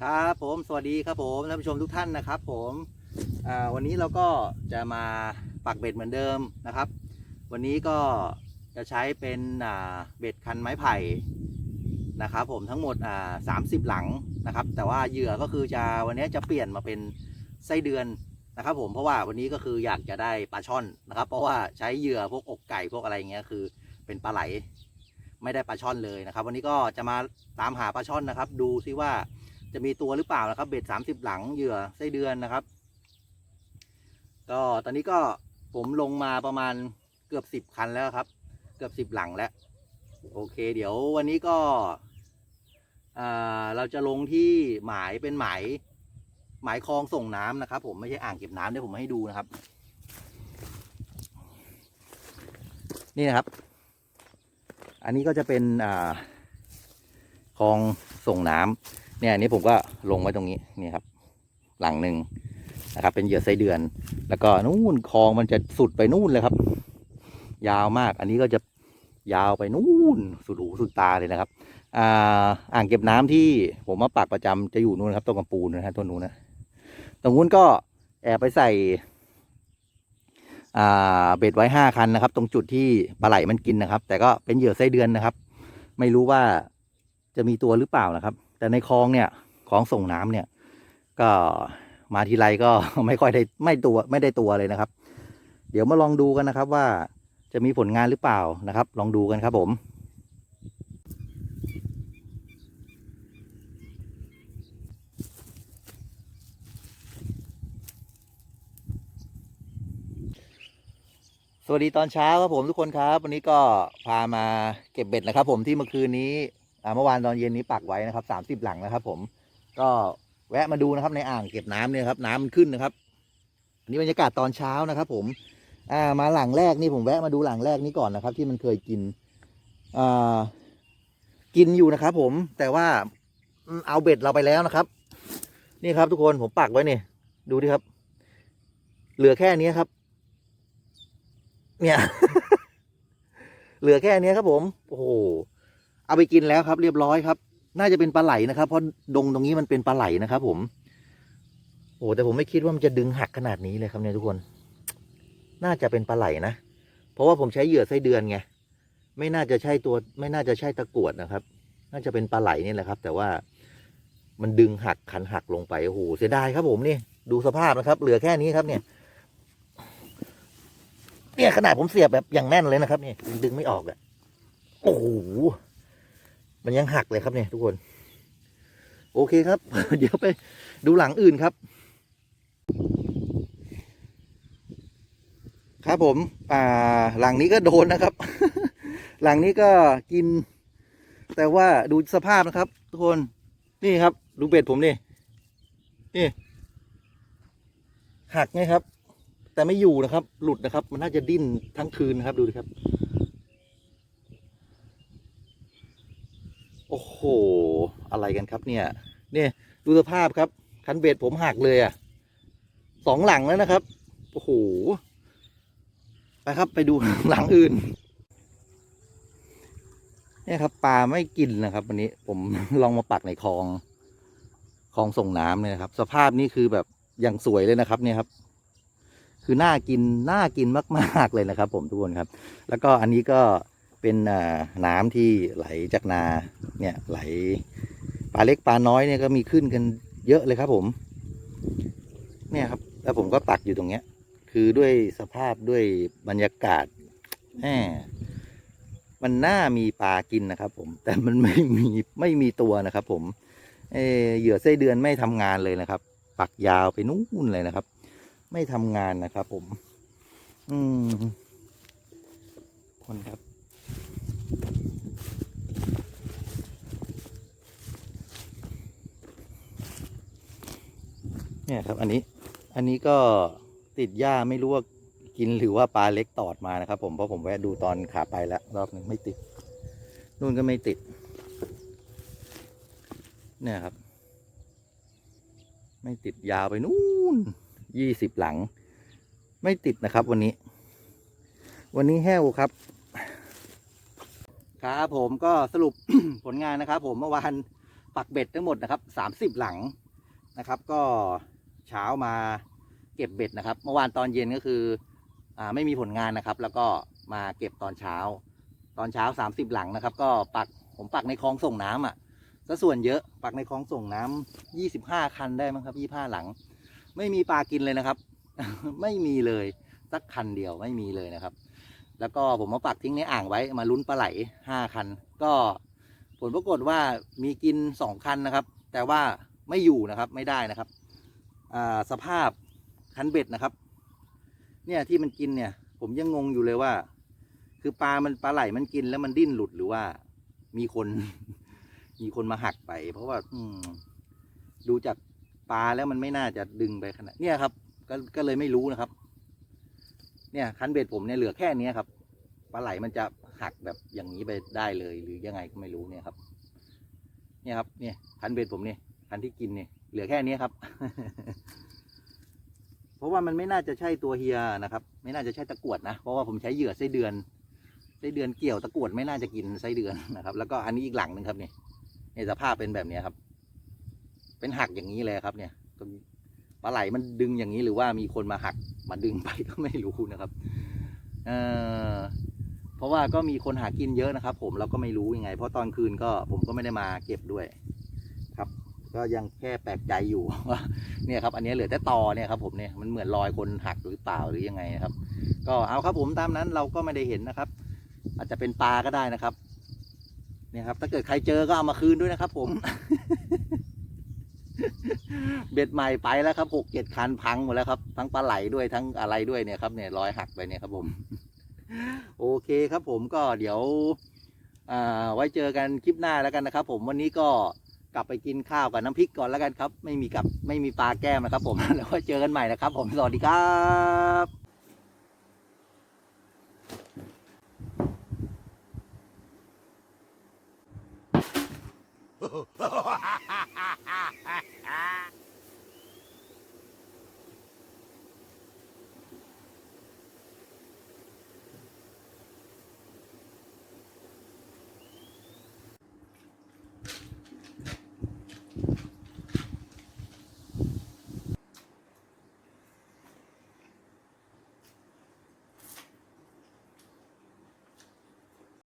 ครับผมสวัสดีครับผมท่านผู้ชมทุกท่านนะครับผมวันนี้เราก็จะมาปักเบ็ดเหมือนเดิมนะครับ วันนี้ก็จะใช้เป็นเบ็ดคันไม้ไผ่นะครับผมทั้งหมดสามสิบหลังนะครับ แต่ว่าเหยื่อก็คือจะวันนี้จะเปลี่ยนมาเป็น ไส้เดือนนะครับผมเพราะว่าวันนี้ก็คืออยากจะได้ปลาช่อนนะครับ เพราะว่าใช้เหยื่อพวกอกไก่พวกอะไรเงี้ยคือเป็นปลาไหล ไม่ได้ปลาช่อนเลยนะครับ วันนี้ก็จะมาตามหาปลาช่อนนะครับ ดูซิว่าจะมีตัวหรือเปล่านะครับ เบ็ดสามสิบหลังเหยื่อไส้เดือนนะครับ ก็ตอนนี้ก็ผมลงมาประมาณเกือบสิบคันแล้วครับ เกือบสิบหลังแล้วโอเค เดี๋ยววันนี้ก็เราจะลงที่หมายเป็นหมาย หมายคลองส่งน้ำนะครับ ผมไม่ใช่อ่างเก็บน้ำเดี๋ยวผมให้ดูนะครับ นี่นะครับ อันนี้ก็จะเป็นอ่าคลองส่งน้ำเนี่ยอันนี้ผมก็ลงไว้ตรงนี้นี่ครับ หลังหนึ่งนะครับ เป็นเหยื่อไส้เดือน แล้วก็นู่นคลองมันจะสุดไปนู่นเลยครับ ยาวมาก อันนี้ก็จะยาวไปนู่นสุดหูสุดตาเลยนะครับอ่าอ่างเก็บน้ำที่ผมมาปักประจำจะอยู่นู่นครับตรงกำปูนนะฮะต้นนู้นนะ ตรงนู้นก็แอบไปใส่เบ็ดไว้ห้าคันนะครับ ตรงจุดที่ปลาไหลมันกินนะครับ แต่ก็เป็นเหยื่อไส้เดือนนะครับ ไม่รู้ว่าจะมีตัวหรือเปล่านะครับ แต่ในคลองเนี่ยคลองส่งน้ำเนี่ย ก็มาทีไรก็ไม่ค่อยได้ไม่ตัวไม่ได้ตัวเลยนะครับ เดี๋ยวมาลองดูกันนะครับว่าจะมีผลงานหรือเปล่านะครับ ลองดูกันครับผม วัสดีตอนเช้าครับผมทุกคนครับ วันนี้ก็พามาเก็บเบ็ดนะครับ ผมที่เมื่อคืนนี้เมื่อวานตอนเย็นนี้ปักไว้นะครับสามสิบหลังนะครับ ผมก็แวะมาดูนะครับในอ่างเก็บน้ำเนี่ยครับ น้ำมันขึ้นนะครับอันนี้บรรยากาศตอนเช้านะครับ ผมอ่ามาหลังแรกนี่ผมแวะมาดูหลังแรกนี้ก่อนนะครับ ที่มันเคยกินอ่ากินอยู่นะครับ ผมแต่ว่าเอาเบ็ดเราไปแล้วนะครับ นี่ครับทุกคนผมปักไว้เนี่ยดูดิครับ เหลือแค่นี้ครับ เนี่ย เหลือแค่นี้ครับผม โอ้โห เอาไปกินแล้วครับ เรียบร้อยครับ น่าจะเป็นปลาไหลนะครับ เพราะดงตรงนี้มันเป็นปลาไหลนะครับผม โอ้แต่ผมไม่คิดว่ามันจะดึงหักขนาดนี้เลยครับเนี่ยทุกคน น่าจะเป็นปลาไหลนะ เพราะว่าผมใช้เหยื่อไส้เดือนไง ไม่น่าจะใช่ตัว ไม่น่าจะใช่ตะกรวดนะครับ น่าจะเป็นปลาไหลนี่แหละครับ แต่ว่ามันดึงหักขันหักลงไป โอ้โห เสียดายครับผมนี่ ดูสภาพนะครับ เหลือแค่นี้ครับเนี่ย เนี่ยขนาดผมเสียบแบบอย่างแน่นเลยนะครับนี่ดึงไม่ออกอะโอ้โหมันยังหักเลยครับเนี่ยทุกคน โอเคครับ เดี๋ยวไปดูหลังอื่นครับ ครับผม อ่า หลังนี้ก็โดนนะครับ หลังนี้ก็กิน แต่ว่าดูสภาพนะครับ ทุกคนนี่ครับ ดูเบ็ดผมนี่นี่หักไงครับ แต่ไม่อยู่นะครับ หลุดนะครับ มันน่าจะดิ้นทั้งคืนนะครับ ดูดิครับ โอ้โห อะไรกันครับเนี่ย เนี่ยดูสภาพครับ คันเบ็ดผมหักเลยอะสองหลังแล้วนะครับ โอ้โห ไปครับไปดูหลังอื่น เนี่ยครับปลาไม่กินนะครับ วันนี้ผมลองมาปักในคลองคลองส่งน้ำเนี่ยนะครับ สภาพนี้คือแบบอย่างสวยเลยนะครับ เนี่ยครับ คือน่ากินน่ากินมาก ๆ เลยนะครับ ผมทุกคนครับ แล้วก็อันนี้ก็เป็นน้ำที่ไหลจากนาเนี่ยไหลปลาเล็กปลาน้อยเนี่ยก็มีขึ้นกันเยอะเลยครับ ผม เนี่ยครับ แล้วผมก็ปักอยู่ตรงเนี้ย คือด้วยสภาพด้วยบรรยากาศแหมมันน่ามีปลากินนะครับ ผม แต่มันไม่มีไม่มีตัวนะครับ ผมเออเหยื่อไส้เดือนไม่ทำงานเลยนะครับ ปักยาวไปนู่นเลยนะครับ ไม่ทำงานนะครับผม อืมคนครับ เนี่ยครับ อันนี้ อันนี้ก็ติดหญ้าไม่รู้ว่ากินหรือว่าปลาเล็กตอดมานะครับ ผมเพราะผมแวะดูตอนขาไปแล้ว รอบหนึ่งไม่ติดนู่นก็ไม่ติด เนี่ยครับ ไม่ติดยาวไปนู่น ยี่สิบหลัง ไม่ติดนะครับวันนี้ วันนี้แห้วครับ ครับผมก็สรุปผลงานนะครับ ผมเมื่อวานปักเบ็ดทั้งหมดนะครับสามสิบหลังนะครับ ก็เช้ามาเก็บเบ็ดนะครับ เมื่อวานตอนเย็นก็คืออ่าไม่มีผลงานนะครับ แล้วก็มาเก็บตอนเช้า ตอนเช้าสามสิบหลังนะครับ ก็ปักผมปักในคลองส่งน้ำอะก็ส่วนเยอะปักในคลองส่งน้ำยี่สิบห้าคันได้มั้งครับยี่ห้าหลัง ไม่มีปลากินเลยนะครับ ไม่มีเลยสักคันเดียวไม่มีเลยนะครับ แล้วก็ผมมาปักทิ้งในอ่างไว้มาลุ้นปลาไหลห้าคัน ก็ผลปรากฏว่ามีกินสองคันนะครับ แต่ว่าไม่อยู่นะครับไม่ได้นะครับสภาพคันเบ็ดนะครับ เนี่ยที่มันกินเนี่ย ผมยังงงอยู่เลยว่า คือปลามันปลาไหลมันกินแล้วมันดิ้นหลุดหรือว่ามีคน มีคนมาหักไป เพราะว่าดูจาก ปลาแล้วมันไม่น่าจะดึงไปขนาดเนี่ยครับก็ก็เลยไม่รู้นะครับ เนี่ยคันเบ็ดผมเนี่ยเหลือแค่เนี้ยครับปลาไหลมันจะหักแบบอย่างนี้ไปได้เลย หรือยังไงก็ไม่รู้เนี่ยครับ เนี่ยครับเนี่ยคันเบ็ดผมเนี่ยคันที่กินเนี่ยเหลือแค่นี้ครับ เพราะว่ามันไม่น่าจะใช่ตัวเฮียนะครับ ไม่น่าจะใช่ตะกรวดนะ เพราะว่าผมใช้เหยื่อไส้เดือนไส้เดือนเกี่ยวตะกรวดไม่น่าจะกินไส้เดือนนะครับ แล้วก็อันนี้อีกหลังหนึ่งครับเนี่ยในสภาพเป็นแบบนี้ครับ เป็นหักอย่างนี้เลยครับ เนี่ยก็ปลาไหลมันดึงอย่างนี้หรือว่ามีคนมาหักมาดึงไปก็ไม่รู้นะครับเออเพราะว่าก็มีคนหากินเยอะนะครับ ผมเราก็ไม่รู้ยังไง เพราะตอนคืนก็ผมก็ไม่ได้มาเก็บด้วย ครับ ก็ยังแค่แปลกใจอยู่ว่าเนี่ยครับ อันนี้เหลือแต่ตอเนี่ยครับ ผมเนี่ยมันเหมือนรอยคนหักหรือเปล่าหรือยังไงนะครับ ก็เอาครับ ผมตามนั้นเราก็ไม่ได้เห็นนะครับ อาจจะเป็นปลาก็ได้นะครับเนี่ยครับ ถ้าเกิดใครเจอก็เอามาคืนด้วยนะครับ ผม เบ็ดใหม่ไปแล้วครับหกเจ็ดคันพังหมดแล้วครับทั้งปลาไหลด้วยทั้งอะไรด้วยเนี่ยครับเนี่ยรอยหักไปเนี่ยครับผม โอเคครับผมก็เดี๋ยวไว้เจอกันคลิปหน้าแล้วกันนะครับ ผมวันนี้ก็กลับไปกินข้าวกับน้ำพริกก่อนแล้วกันครับ ไม่มีกับไม่มีปลาแก้มนะครับ ผมแล้วไว้เจอกันใหม่นะครับ ผมสวัสดีครับ Ha ha ha!